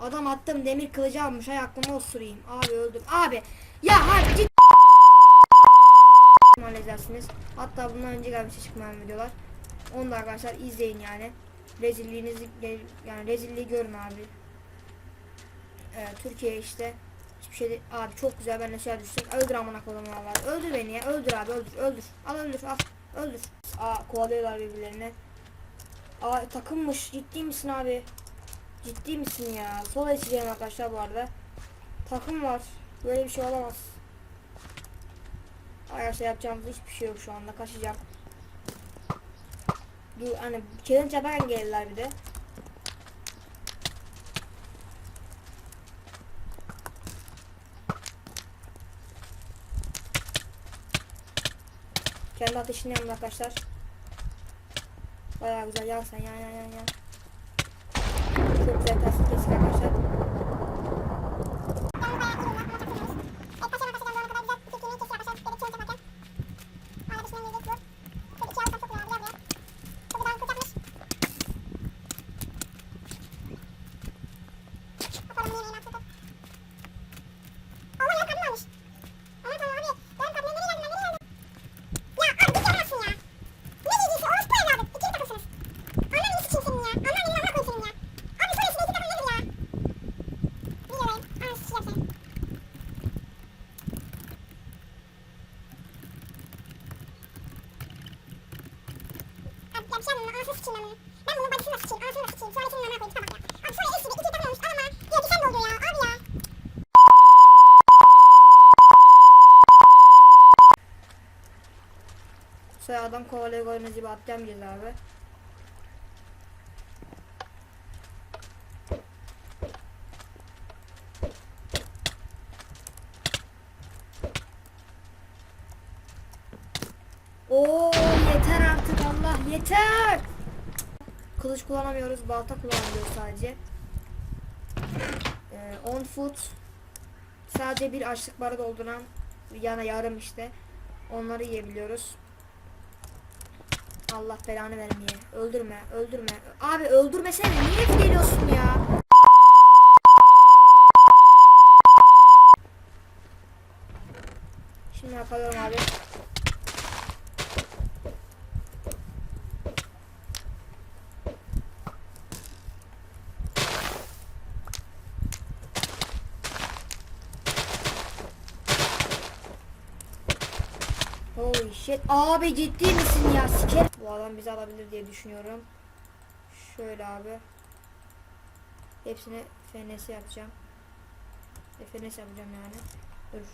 Adam attım demir kılıcı almış hay aklıma osurayım. Abi öldüm. Abi ya hadi ciddi edersiniz. Hatta bundan önce gelmişse çıkmayan videolar. Onu da arkadaşlar izleyin yani. Rezilliğinizi yani rezilliği görün abi. Ee, Türkiye işte hiçbir şey değil. Abi çok güzel ben aşağı düştüm. Öldür amına koyduğum var. Öldür beni ya. Öldür abi öldür. Öldür. Al öldür al. Öldür. Aa kovalıyorlar birbirlerini. Aa takımmış. Ciddi misin abi? Ciddi misin ya? Sola içeceğim arkadaşlar bu arada. Takım var. Böyle bir şey olamaz. Arkadaşlar yapacağımız hiçbir şey yok şu anda. Kaçacağım. Dur hani challenge yaparken gelirler bir de. Kendi ateşini yandı arkadaşlar. Bayağı güzel yan sen yan yan yan yan. Çok güzel ters kesik arkadaşlar. Ben. Abi abi adam kovalaya koyduğunuz gibi abi. Oo yeter artık Allah yeter. Kılıç kullanamıyoruz, balta kullanabiliyoruz sadece. Ee, 10 foot sadece bir açlık barı dolduran yana yarım işte. Onları yiyebiliyoruz. Allah belanı vermeye. Öldürme, öldürme. Abi öldürmesene. Niye geliyorsun ya? Şimdi yapalım abi. Holy shit. Abi ciddi misin ya? Siker. Bu adam bizi alabilir diye düşünüyorum. Şöyle abi. Hepsini FNS yapacağım. E, FNS yapacağım yani. Dur.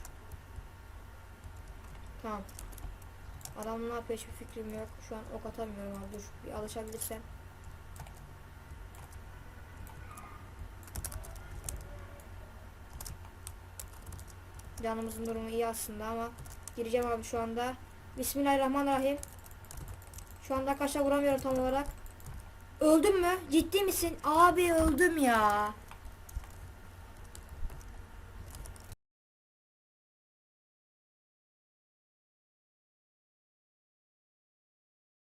Tamam. Adam ne yapıyor hiçbir fikrim yok. Şu an ok atamıyorum abi. Dur. Bir alışabilirsem. Canımızın durumu iyi aslında ama gireceğim abi şu anda. Bismillahirrahmanirrahim. Şu anda kaşa vuramıyorum tam olarak. Öldüm mü? Ciddi misin? Abi öldüm ya.